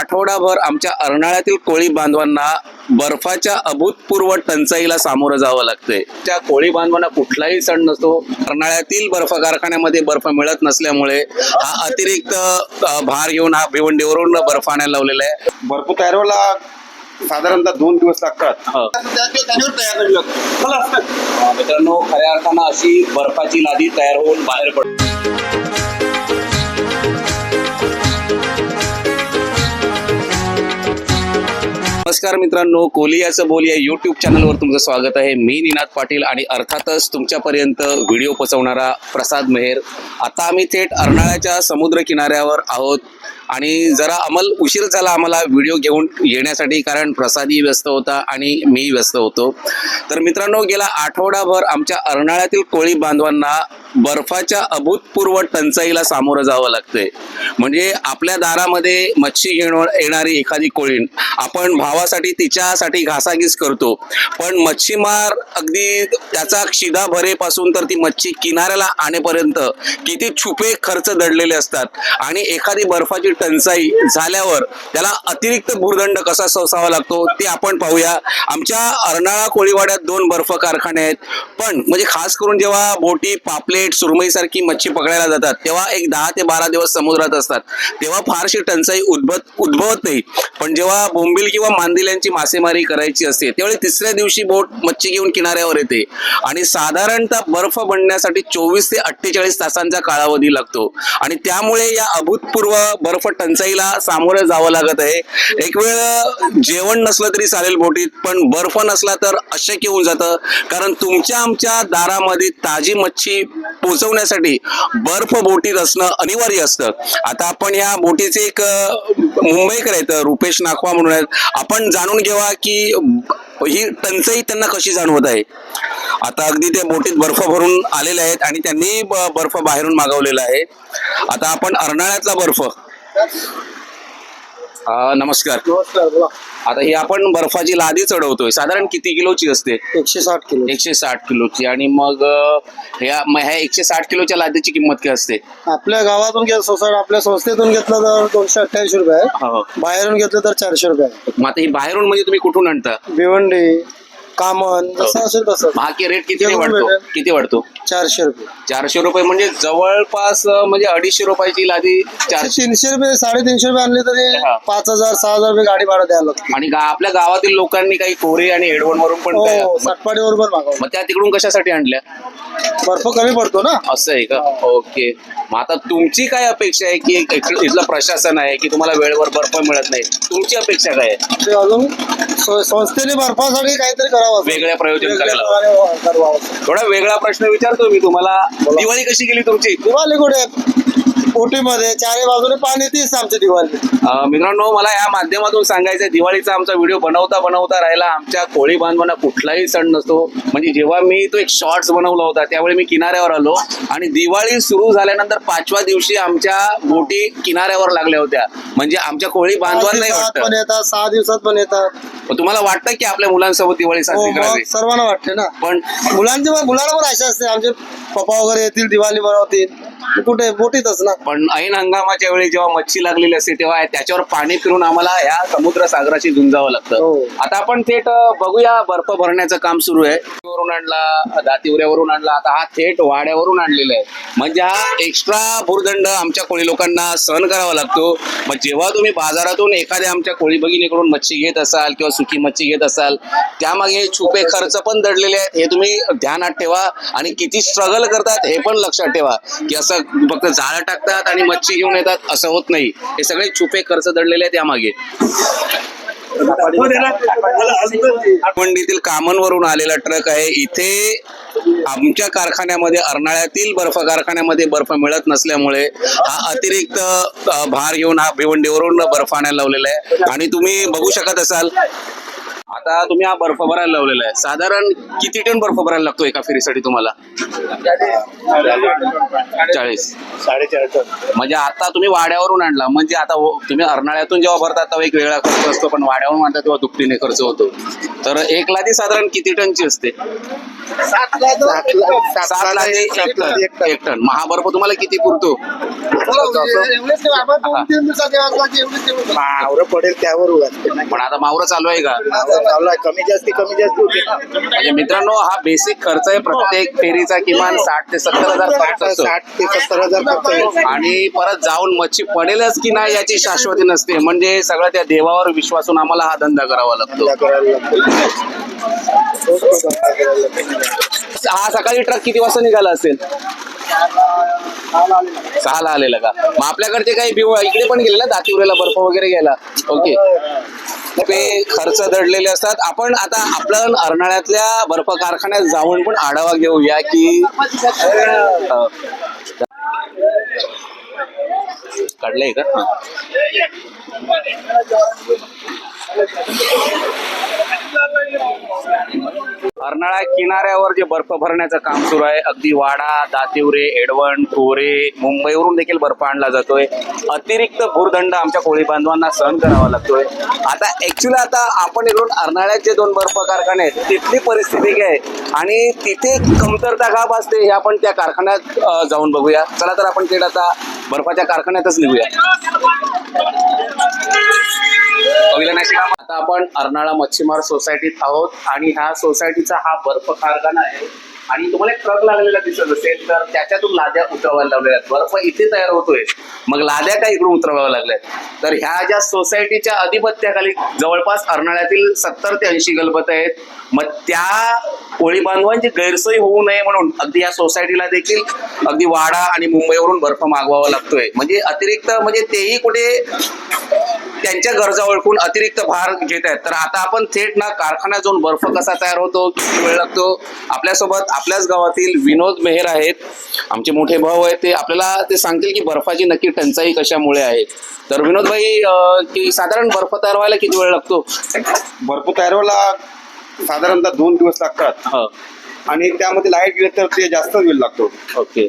आठवडाभर आमच्या अर्नाळ्यातील कोळी बांधवांना बर्फाच्या अभूतपूर्व टंचाईला सामोरं जावं लागतंय. त्या कोळी बांधवांना कुठलाही सण नसतो. अर्नाळ्यातील बर्फ कारखान्यामध्ये बर्फ मिळत नसल्यामुळे हा अतिरिक्त भार घेऊन हा भिवंडीवरून बर्फ आणायला लावलेला आहे. भरपूर तयार व्हायला साधारणतः दोन दिवस लागतात. हो. मित्रांनो खऱ्या अर्थानं अशी बर्फाची लादी तयार होऊन बाहेर पडते नमस्कार मित्रांनो कोलियाचं बोल या युट्यूब चॅनलवर तुमचं स्वागत आहे. मी निनाद पाटील आणि अर्थातच तुमच्यापर्यंत व्हिडिओ पोचवणारा प्रसाद मेहेर. आता आम्ही थेट अर्नाळ्याच्या समुद्र किनाऱ्यावर आहोत. आणि जरा अमल उशीर झाला आम्हाला व्हिडिओ घेऊन येण्यासाठी कारण प्रसादही व्यस्त होता आणि मी व्यस्त होतो. तर मित्रांनो गेला आठवडाभर आमच्या अर्नाळ्यातील कोळी बांधवांना बर्फाच्या अभूतपूर्व टंचाईला सामोरं जावं लागतंय. म्हणजे आपल्या दारामध्ये मच्छी घेणं येणारी एखादी कोळीण आपण भावासाठी तिच्यासाठी घासाघीस करतो. पण मच्छीमार अगदी त्याचा शिदा भरेपासून तर ती मच्छी किनाऱ्याला आणेपर्यंत किती छुपे खर्च दडलेले असतात. आणि एखादी बर्फाची टंचाई झाल्यावर त्याला अतिरिक्त भूर्दंड कसा सोसावा लागतो ते आपण पाहूया. आमच्या अर्नाळा कोळीवाड्यात दोन बर्फ कारखाने आहेत. पण म्हणजे खास करून जेव्हा बोटी पापलेट सुरमईसारखी मच्छी पकडायला जातात तेव्हा एक दहा ते बारा दिवस समुद्रात असतात. तेव्हा फारशी टंचाई उद्भवत उद्भवत नाही. पण जेव्हा बोंबिल किंवा मांदिल्यांची मासेमारी करायची असते त्यावेळी तिसऱ्या दिवशी बोट मच्छी घेऊन किनाऱ्यावर येते. आणि साधारणतः बर्फ बनण्यासाठी चोवीस ते अठ्ठेचाळीस तासांचा कालावधी लागतो. आणि त्यामुळे या अभूतपूर्व बर्फ टंचाईला सामोरं जावं लागत आहे. एक वेळ जेवण नसलं तरी चालेल बोटीत पण बर्फ नसला तर अशक्य होऊन जातं. कारण तुमच्या आमच्या दारामध्ये ताजी मच्छी पोचवण्यासाठी बर्फ बोटीत असणं अनिवार्य असतं. आता आपण या बोटीचे एक मुंबईकर आहेत रुपेश नाखवा म्हणून आहेत. आपण जाणून घेवा की ही टंचाई त्यांना कशी जाणवत आहे. आता अगदी ते बोटीत बर्फ भरून आलेले आहेत आणि त्यांनी ब- बर्फ बाहेरून मागवलेला आहे. आता आपण अर्नाळ्यातला बर्फ. अ, नमस्कार. आता ही आपण बर्फाची लादी चढवतोय. साधारण किती किलोची असते? एकशे साठ किलो. एकशे साठ किलोची. आणि मग अ, ह्या ह्या एकशे साठ किलोच्या लादीची किंमत काय असते? आपल्या गावातून घेत सोसायटी आपल्या संस्थेतून घेतलं तर दोनशे अठ्ठावीस रुपये आहे. हो. बाहेरून घेतलं तर चारशे रुपये आहे. मग आता ही बाहेरून म्हणजे तुम्ही कुठून आणता? भिवंडी कामन जसं असेल तसं. महाके रेट किती जेवण वाढतो? भेटेल. किती वाढतो? चारशे रुपये. चारशे रुपये म्हणजे जवळपास अ, म्हणजे अडीचशे रुपयाची लादी चारशे तीनशे रुपये साडेतीनशे रुपये आणले तरी हा. पाच हजार सहा हजार रुपये गाडी भाडं द्यायला लागतं. आणि गा- आपल्या गावातील लोकांनी काही कोरे आणि हेडवण वरून पण काय- हो सातपाडी बरोबर मागवलं. मग त्या तिकडून कशासाठी आणल्या? बर्फ कमी पडतो ना. असं आहे का? ओके. मग आता तुमची काय अपेक्षा आहे की इथलं प्रशासन आहे की तुम्हाला वेळेवर बर्फ मिळत नाही? तुमची अपेक्षा काय आहे? ते अजून स- संस्थेने बर्फासाठी काहीतरी करावं वेगळ्या प्रयोजन करायला. करावं. थोडा वेगळा प्रश्न विचारतो मी तुम्हाला. दिवाळी कशी गेली तुमची? दिवाळी कुठे? ओटीमध्ये चारी बाजूने पाणी तीच आमची दिवाळी अं, मित्रांनो मला या माध्यमातून सांगायचं दिवाळीचा आमचा व्हिडिओ बनवता बनवता राहिला. आमच्या कोळी बांधवांना कुठलाही सण नसतो. म्हणजे जेव्हा मी तो एक शॉर्ट्स बनवला होता त्यावेळी मी किनाऱ्यावर आलो. आणि दिवाळी सुरू झाल्यानंतर पाचव्या दिवशी आमच्या बोटी किनाऱ्यावर लागल्या होत्या. म्हणजे आमच्या कोळी बांधवांनाही दिवसात पण वाटतं. येतात सहा दिवसात पण येतात. मग तुम्हाला वाटतं की आपल्या मुलांसोबत दिवाळी साजरी करावी सर्वांना वाटते ना. पण मुलांची मुलांना पण आशा असते. आमचे पप्पा वगैरे येतील दिवाळी बनवतील कुठे? बोटीतच ना. पण ऐन हंगामाच्या वेळी जेव्हा मच्छी लागलेली असते तेव्हा त्याच्यावर पाणी फिरून आम्हाला ह्या समुद्र सागराशी झुंजावं लागतं. हो. आता आपण थेट बघूया बर्फ भरण्याचं काम सुरू आहे. वरून आणला दातिवऱ्यावरून आणला. आता हा थेट वाड्यावरून आणलेला आहे. म्हणजे हा एक्स्ट्रा भूर्दंड आमच्या कोळी लोकांना सहन करावा लागतो. मग जेव्हा तुम्ही बाजारातून एखाद्या आमच्या कोळी भगिनीकडून मच्छी घेत असाल किंवा सुकी मच्छी घेत असाल त्यामागे छुपे खर्च पण दडलेले आहेत. हे तुम्ही ध्यानात ठेवा आणि किती स्ट्रगल करतात हे पण लक्षात ठेवा. की असं फक्त जाळं टाकतात आणि मच्छी घेऊन येतात असं होत नाही. हे सगळे छुपे खर्च दडलेले आहेत यामागे. मंडीतील कामनवरून आलेला ट्रक आहे. इथे आमच्या कारखान्यामध्ये अर्नाळ्यातील बर्फ कारखान्यामध्ये बर्फ मिळत नसल्यामुळे हा अतिरिक्त भार घेऊन हा भिवंडीवरून बर्फ आणायला लावलेला आहे. आणि तुम्ही बघू शकत असाल आता तुम्ही हा बर्फ भरायला लावलेला आहे. साधारण किती टन बर्फ भरायला लागतो एका फेरीसाठी तुम्हाला? चाळीस. साडेचार टन. म्हणजे आता तुम्ही वाड्यावरून आणला. म्हणजे आता हो- तुम्ही अर्नाळ्यातून जेव्हा भरता तेव्हा एक वेगळा खर्च असतो पण वाड्यावरून आणता तेव्हा दुपटीने खर्च होतो. तर एक लादी साधारण किती टनची असते? सात लादी. एक टन. एक टन. महाबर्फ तुम्हाला किती पुरतो? मावरं पडेल त्यावर उगाच पण आता मावरं चालू आहे का? चालू आहे कमी जास्ती कमी जास्ती होते ना. म्हणजे मित्रांनो हा बेसिक खर्च आहे. प्रत्येक फेरीचा किमान साठ ते सत्तर हजार खर्च असतो. साठ ते सत्तर हजार खर्च येईल. आणि परत जाऊन मच्छी पडेलच की नाही याची शाश्वती नसते. म्हणजे सगळं त्या देवावर विश्वासून आम्हाला हा धंदा करावा लागतो. धंदा करायला लागतो. तोच तो धंदा करायला लागतो. हा सकाळी ट्रक किती वाजता निघाला असेल? सहाला आलेला का? मग आपल्याकडचे काही बिव इकडे पण गेले ना? दातिवरेला बर्फ वगैरे गेला ओके. ते खर्च दडलेले असतात. आपण आता आपण अर्नाळ्यातल्या बर्फ कारखान्यात जाऊन पण आढावा घेऊया की काढलंय का? अर्नाळा किनाऱ्यावर जे बर्फ भरण्याचं काम सुरू आहे अगदी वाडा दातिवरे एडवण कोरे मुंबईवरून देखील बर्फ आणला जातोय. अतिरिक्त भूर्दंड आमच्या कोळी बांधवांना सहन करावा लागतोय. आता ऍक्च्युली आता आपण इकडून अर्नाळ्याचे दोन बर्फ कारखाने आहेत तिथली परिस्थिती काय आहे? आणि तिथे कमतरता का भासते हे आपण त्या कारखान्यात जाऊन बघूया. चला तर आपण थेट आता बर्फाच्या कारखान्यातच निघूया. पहिलं नाही का? आता आपण अर्नाळा मच्छीमार सोसायटीत आहोत आणि ह्या सोसायटीचा हा बर्फ कारखाना आहे. आणि तुम्हाला एक ट्रक लागलेला दिसत असेल तर त्याच्यातून लाद्या उतरवायला लावलेल्या आहेत बर्फ इथे तयार होतोय. मग लाद्या काय इकडून उतरवाव्या लागल्यात? तर ह्या ज्या सोसायटीच्या अधिपत्याखाली जवळपास अर्नाळ्यातील सत्तर ते ऐंशी गलबत आहेत मग त्या कोळी बांधवांची गैरसोय होऊ नये म्हणून अगदी या सोसायटीला देखील अगदी वाडा आणि मुंबईवरून बर्फ मागवावा लागतोय. म्हणजे अतिरिक्त म्हणजे तेही कुठे त्यांच्या गरजा ओळखून अतिरिक्त भार घेत आहेत. तर आता आपण थेट ना कारखान्यात जाऊन बर्फ कसा तयार होतो किती वेळ लागतो? आपल्यासोबत आपल्याच गावातील विनोद मेहर आहेत. आमचे मोठे भाऊ आहेत. ते आपल्याला ते सांगतील की बर्फाची नक्की टंचाई कशामुळे आहे. तर विनोद भाई की साधारण बर्फ तयार व्हायला किती वेळ लागतो? भरपूर तयार व्हायला साधारणतः दोन दिवस लागतात. हो. आणि त्यामध्ये लाइट गेले तर ते जास्त वेळ लागतो. ओके.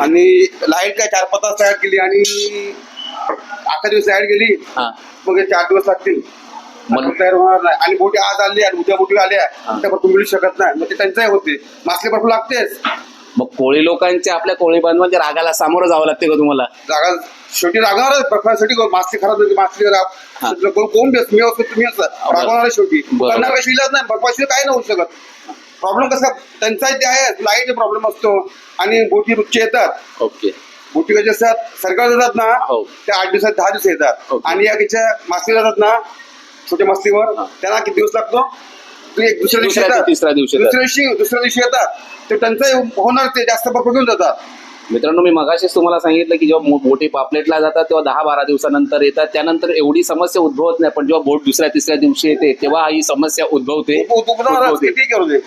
आणि लाइट काय चार पाच तास तयार केली आणि अकरा दिवस लाइट गेली. हा. मग हे चार दिवस लागतील. तयार होणार नाही. आणि बोटी आज आली आणि उद्या बोटी आल्या त्या भरपूर मिळू शकत नाही. मग ते टंचाई होते. मासले भरपूर लागतेच. मग कोळी लोकांच्या आपल्या कोळी बांधवांच्या रागाला सामोरं जावं लागते का तुम्हाला? जागा शेवटी लागणारच प्रकारासाठी मासली खराब झाली मासली हा. खराब कोण कोण बेस मी असतो तुम्ही असता. रागवणार शेवटी. बरोबर. करणार इलाज नाही. बर्फाशिवाय काय नाही होऊ शकत. प्रॉब्लेम कसा? टंचाई ते आहे. लाइट प्रॉब्लेम असतो. आणि बोटी रुचचे येतात. ओके. बोटी कसे असतात सरकार जातात ना हो. ते आठ दिवसात दहा दिवस येतात ओके. आणि या किच्या मासली जातात ना छोट्या मासलीवर त्यांना किती दिवस लागतो ते एक दुसऱ्या दिवशी दुसऱ्या ते येतात तिसऱ्या दिवशी येतात. दुसऱ्या दिवशी दुसऱ्या दिवशी येतात ते टंचाई होणार ते जास्त घेऊन जातात मित्रांनो मी मगाशीच तुम्हाला सांगितलं की जेव्हा बोटी पापलेटला जातात तेव्हा दहा बारा दिवसानंतर येतात. त्यानंतर एवढी समस्या उद्भवत नाही पण जेव्हा बोट दुसऱ्या तिसऱ्या दिवशी येते तेव्हा ही समस्या उद्भवते.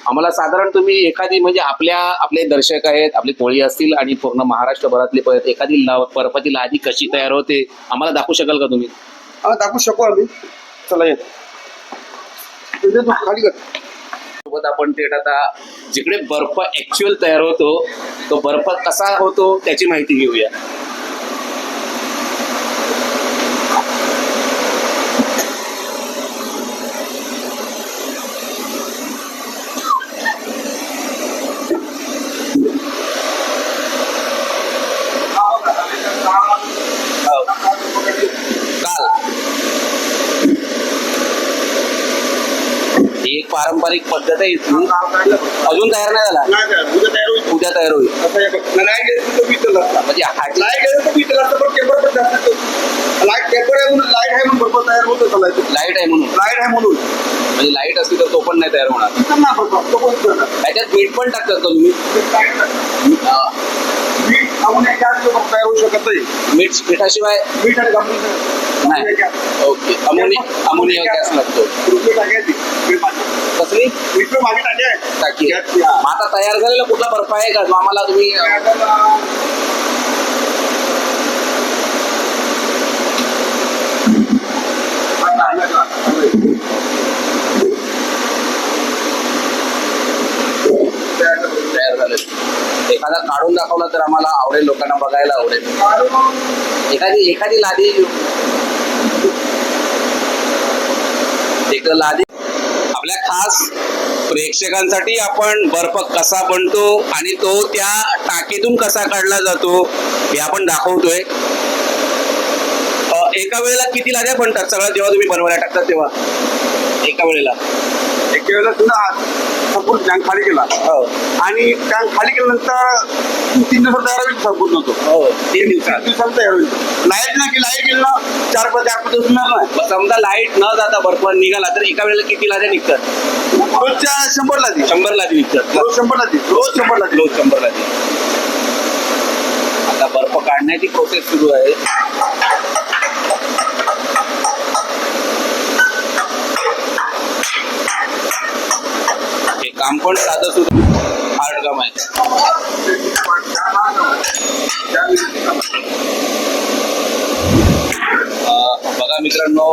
आम्हाला साधारण तुम्ही एखादी म्हणजे आपल्या आपले दर्शक आहेत आपले कोळी असतील आणि पूर्ण महाराष्ट्रभरातले. एखादी बर्फाची लादी कशी तयार होते आम्हाला दाखवू शकाल का तुम्ही? दाखवू शकू आम्ही. चला येत खाली कर. सोबत आपण थेट आता जिकडे बर्फ ऍक्च्युअल तयार होतो तो बर्फ कसा होतो त्याची माहिती घेऊया काल ही एक पारंपरिक पद्धत आहे इथली. अजून तयार नाही झाला? उद्या तयार होईल. उद्या तयार होईल. हे बघ. गेली तर म्हणजे लाइट गेली तर बीटल असतं पण टेम्पर पण जास्त असतं. लाइट टेम्पर आहे म्हणून लाइट आहे म्हणून तयार होत चालायचं लाइट आहे म्हणून. लाइट आहे म्हणून. म्हणजे लाइट असली तर तो पण नाही तयार होणार. इथं ना तो करणार. त्याच्यात मीठ पण टाकतात का तुम्ही? ते लाइट नाही. अं, मीठ आपण एक जास्त लोक तयार होऊ शकत नाही. मीठ मिठाशिवाय मीठ आणि गंमत नाही. ओके. अमोनिया अमोनिया गॅस लागतो. रुपये टाकायची. कसली? मागे टाकी. आता तयार झालेला कुठला बर्फ आहे का? आम्हाला तुम्ही अं, तयार झाले एखादा काढून दाखवला तर आम्हाला आवडेल लोकांना बघायला आवडेल. एखादी एखादी लादी एक लादी. आपल्या खास प्रेक्षकांसाठी आपण बर्फ कसा बनतो आणि तो त्या टाकीतून कसा काढला जातो हे आपण दाखवतोय. एका वेळेला किती लाद्या बनतात? सगळं जेव्हा तुम्ही बनवायला टाकतात तेव्हा. एका वेळेला. एक वेळेला सुद्धा संपूर्ण टँक खाली केला. हो. आणि टँक खाली केल्यानंतर तीन दिवसात तयार होईल संपूर्ण होतो हो तीन तीन दिवसात दिवसात तयार होईल. लाइट ना की लाइट गेलं ना चार पाच पाच दिवस नाही. समजा लाइट न जाता बर्फ निघाला तर एका वेळेला किती लाद्या निघतात? रोजच्या शंभर लादी. शंभर लादी निघतात. रोज शंभर लादी. रोज शंभर लादी. रोज शंभर लादी. आता बर्फ काढण्याची प्रोसेस सुरू आहे. हे काम पण साधं सुद्धा हार्ड काम आहे. बघा मित्रांनो.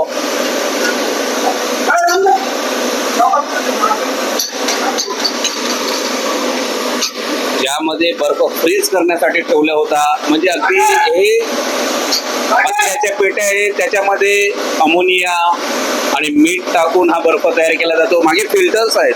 ज्यामध्ये बर्फ फ्रीज करण्यासाठी ठेवला होता. म्हणजे अगदी हे त्याच्या पेट्या आहेत त्याच्यामध्ये अमोनिया आणि मीठ टाकून हा बर्फ तयार केला जातो. मागे फिल्टर्स आहेत.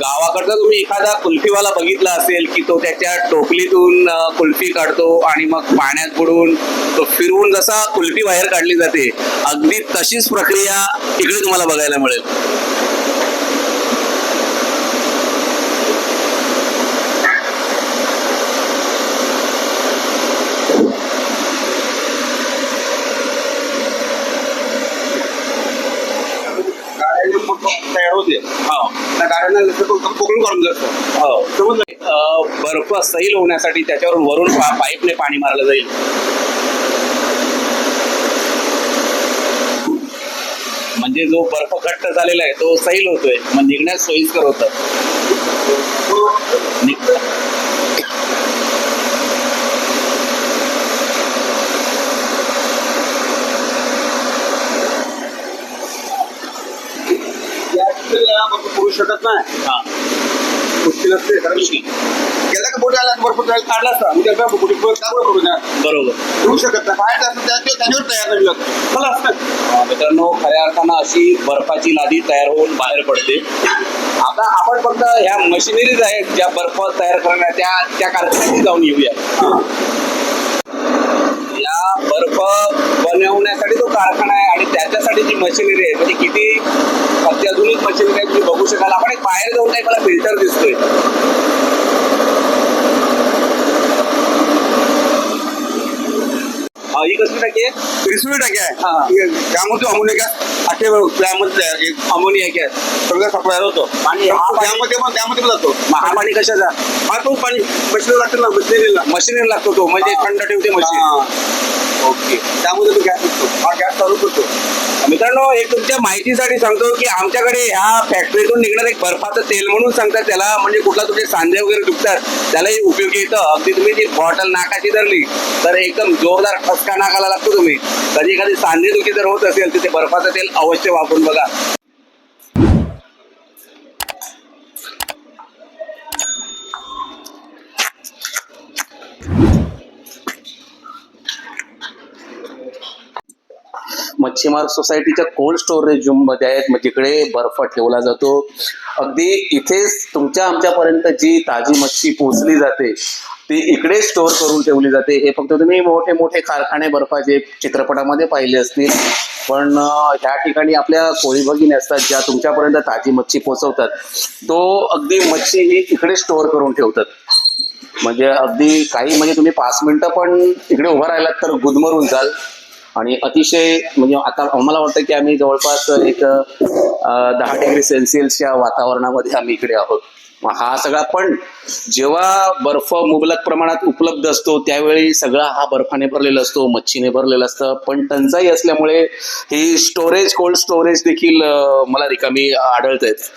गावाकडचा तुम्ही एखादा कुल्फीवाला बघितला असेल की तो त्याच्या टोपलीतून कुल्फी काढतो आणि मग पाण्यात बुडून तो फिरवून जसा कुल्फी बाहेर काढली जाते अगदी तशीच प्रक्रिया इकडे तुम्हाला बघायला मिळेल गाड्या तयार होते. हो. त्या गाड्यांना जसं पकडून काढून जातं समजलं बर्फ सैल होण्यासाठी त्याच्यावर वरून पाईपने पाणी मारलं जाईल. म्हणजे जो बर्फ घट्ट झालेला आहे तो सैल होतोय. मग निघण्यास सोयीस्कर होतं निघतं या करू शकत नाही. मुश्किल असते गेला का बोटी आला भरपूर वेळ काढला असता. उद्या काय करू द्या बरोबर. ठेवू शकत नाही. बाहेर त्या त्याच्यावर तयार नाही मिळत चला असतं. मित्रांनो खऱ्या अर्थानं अशी बर्फाची लादी तयार होऊन बाहेर पडते. आता आपण फक्त ह्या मशिनरीज आहेत ज्या बर्फ तयार करण्या त्या त्या कारखान्यात जाऊन येऊया. या बर्फ बनवण्यासाठी तो कारखाना याच्यासाठी जी मशिनरी आहे म्हणजे किती अत्याधुनिक मशिनरी आहे तुम्ही बघू शकाल. आपण एक बाहेर जाऊन काही मला फिल्टर दिसतोय. हा, कसली टाकी आहे. त्रिसुळी टाकी हा. आहे त्यामध्ये अमोनिया गॅस आठे त्यामध्ये तयार एक अमोनिया गॅस सगळं सप्लायर होतो. आणि हा पाणी- त्यामध्ये पण त्यामध्ये पण जातो. मग हा पाणी कशाचा? हा तो पाणी मशिनरी लागते ना मशिनरीला मशीन लागतो तो म्हणजे हा. थंड ठेवते मशीन. ओके. त्यामध्ये तो गॅस असतो हा गॅस चालू करतो. मित्रांनो एक तुमच्या माहितीसाठी सांगतो की आमच्याकडे ह्या फॅक्टरीतून निघणार एक बर्फाचं तेल म्हणून सांगतात. त्याला म्हणजे कुठला तुमचे सांधे वगैरे दुखतात त्यालाही उपयोगी येतं. अगदी तुम्ही ती बॉटल नाकाची धरली तर एकदम जोरदार ठसका नाकाला लागतो तुम्ही. कधी एखादी सांधे दुखी जर होत असेल तर बर्फाचं तेल अवश्य वापरून बघा. मच्छीमार सोसायटीच्या कोल्ड स्टोरेज रूममध्ये आहेत. मग जिकडे बर्फ ठेवला जातो. अगदी इथेच तुमच्या आमच्यापर्यंत जी ताजी मच्छी पोचली जाते ती इकडे स्टोअर करून ठेवली जाते. हे फक्त तुम्ही मोठे मोठे कारखाने बर्फाचे चित्रपटामध्ये पाहिले असतील. पण ह्या ठिकाणी आपल्या कोळी भगिनी असतात ज्या तुमच्यापर्यंत ताजी मच्छी पोहोचवतात तो अगदी मच्छी ही इकडे स्टोअर करून ठेवतात. म्हणजे अगदी काही म्हणजे तुम्ही पाच मिनिटं पण इकडे उभं राहिलात तर गुदमरून जाल. आणि अतिशय म्हणजे आता आम्हाला वाटतं की आम्ही जवळपास एक दहा डिग्री सेल्सिअसच्या वातावरणामध्ये आम्ही इकडे आहोत. हा सगळा पण जेव्हा बर्फ मुबलक प्रमाणात उपलब्ध असतो त्यावेळी सगळा हा बर्फाने भरलेला असतो मच्छीने भरलेला असतं. पण टंचाई असल्यामुळे ही स्टोरेज कोल्ड स्टोरेज देखील मला रिकामी आढळत आहेत.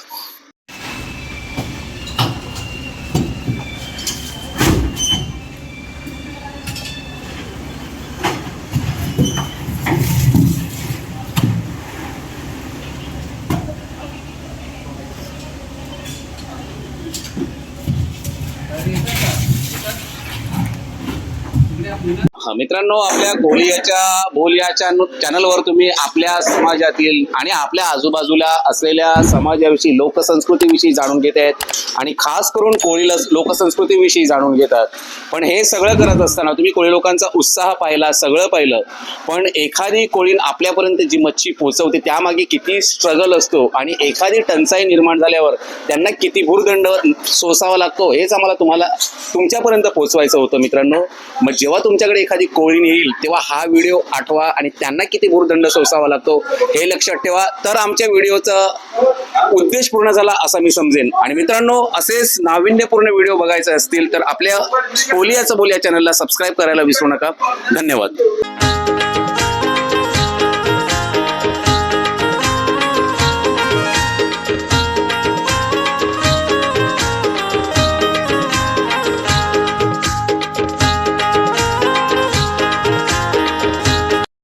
मित्रांनो आपल्या गोलियाच्या बोल चॅनलवर तुम्ही आपल्या समाजातील आणि आपल्या आजूबाजूला असलेल्या समाजाविषयी लोकसंस्कृतीविषयी जाणून घेत आहेत. आणि खास करून कोळी लोकसंस्कृतीविषयी जाणून घेतात पण हे सगळं करत असताना तुम्ही कोळी लोकांचा उत्साह पाहिला सगळं पाहिलं. पण एखादी कोळीन आपल्यापर्यंत जी मच्छी पोचवते त्यामागे किती स्ट्रगल असतो आणि एखादी टंचाई निर्माण झाल्यावर त्यांना किती भूर्दंड सोसावा लागतो हेच आम्हाला तुम्हाला तुमच्यापर्यंत पोचवायचं होतं मित्रांनो. मग जेव्हा तुमच्याकडे एखादी कोळीण येईल तेव्हा हा व्हिडिओ आठवा आणि त्यांना किती भूर्दंड सोसावा लागतो हे लक्षात ठेवा. तर आमच्या व्हिडिओचा उद्देश पूर्ण झाला असा मी समजेन. आणि मित्रांनो असेच नाविन्यपूर्ण व्हिडिओ बघायचे असतील तर आपल्या बोलियाचं बोलिया चॅनलला सबस्क्राईब करायला विसरू नका. धन्यवाद.